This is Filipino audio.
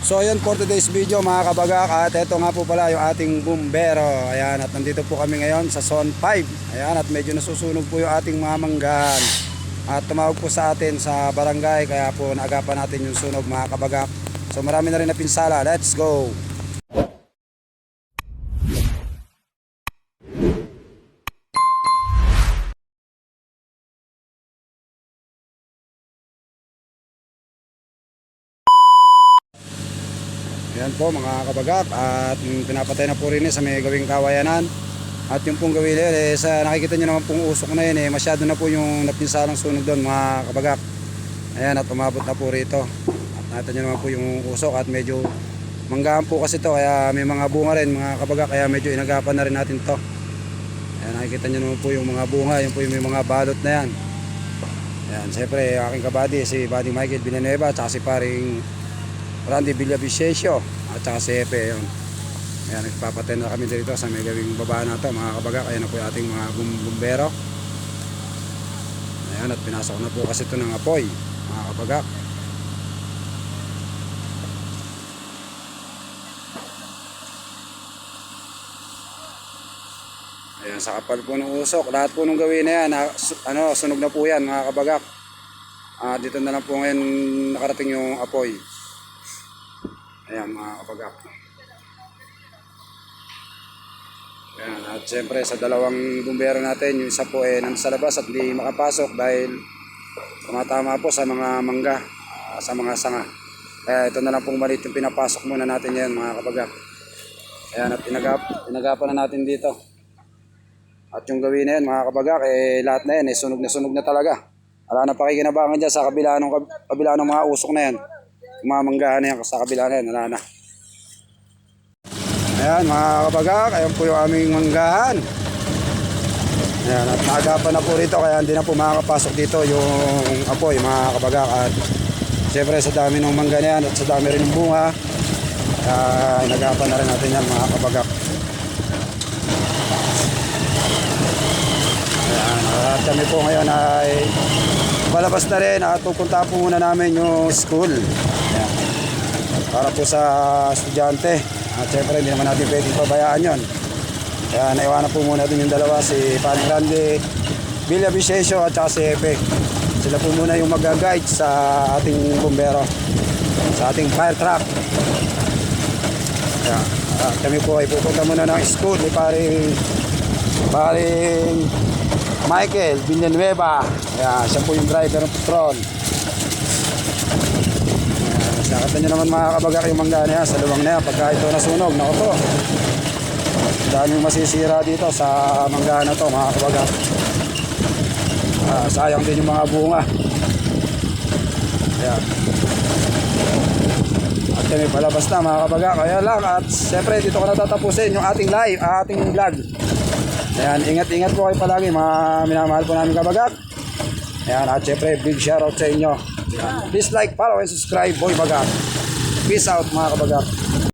So ayun for today's video mga kabagak at ito nga po pala yung ating bumbero. Ayan at nandito po kami ngayon sa Zone 5. Ayan at medyo nasusunog po yung ating mga manggahan. At tumawag po sa atin sa barangay kaya po naagapan natin yung sunog mga kabagak. So marami na rin na pinsala. Let's go! Ayan po mga kabagak at mm, pinapatay na po rin eh sa may gawing kawayanan. At yung pong gawin eh, sa nakikita nyo naman pong usok na yun eh, masyado na po yung napinsalang sunog doon mga kabagak. Ayan at umabot na po rito. At nakita nyo naman po yung usok at medyo manggahan po kasi to kaya may mga bunga rin mga kabagak kaya medyo inagapan na rin natin to. Ayan nakikita nyo naman po yung mga bunga, yun po yung may mga balot na yan. Ayan, siyempre aking kabady si Buddy Michael Villanueva at si paring Randy Villavicencio at saka si Epe yun. Ayan, nagpapatay na kami dito sa may gawing baba na to mga kabagak. Ayan na po yung ating mga bum- bumbero. Ayan, at pinasok na po kasi ito ng apoy mga kabagak. Ayan, sa kapal po ng usok. Lahat po nung gawin na yan, su- ano, sunog na po yan mga kabagak. Ah, dito na lang po ngayon nakarating yung apoy. Ayan mga kapagak. Ayan, at siyempre sa dalawang bumbero natin, yung isa po ay nasa labas at hindi makapasok dahil tumatama po sa mga mangga, ah, sa mga sanga. Kaya ito na lang pong malit yung pinapasok muna natin yan mga kapagak. Ayan, at pinagap, pinagapan na natin dito. At yung gawin na yan mga kabagak, eh, lahat na yan, eh, sunog na sunog na talaga. Wala na pakikinabangan dyan sa kabila ng, kabila ng mga usok na yan. Yung mga manggahan na yan sa kabila na yan, wala. Ayan mga kabagak, ayan po yung aming manggahan. Ayan, at naagapan na po rito kaya hindi na po makakapasok dito yung apoy mga kabagak. At siyempre sa dami ng mangga na yan at sa dami rin ng bunga, kaya inagapan na rin natin yan mga kabagak. Ayan, at kami po ngayon ay palabas na rin at pupunta po muna namin yung school. Ayan. Para po sa estudyante. At syempre hindi naman natin pwedeng pabayaan yon. Kaya naiwanan po muna din yung dalawa si Paring Randy, Villa Vicencio at saka si Epe. Sila po muna yung mag-guide sa ating bumbero. Sa ating fire truck. Kaya, at kami po ay pupunta muna ng school ni Paring Paring Michael Villanueva. Ayan, siya po yung driver ng patrol. Nakita nyo naman mga kabagak yung mangga na yan sa luwang na yan. Pagka ito nasunog, naku po. Dami masisira dito sa mangga na to mga kabagak. Ah, sayang din yung mga bunga. Ayan. At kami palabas na mga kabagak. Kaya lang at siyempre dito ko natatapusin yung ating live, ating vlog. Ayan, ingat-ingat po kayo palagi mga minamahal po namin kabagak. Ayan, at syempre big shoutout sa inyo. Please like, follow, and subscribe, Boy Bagak. Peace out mga kabagak.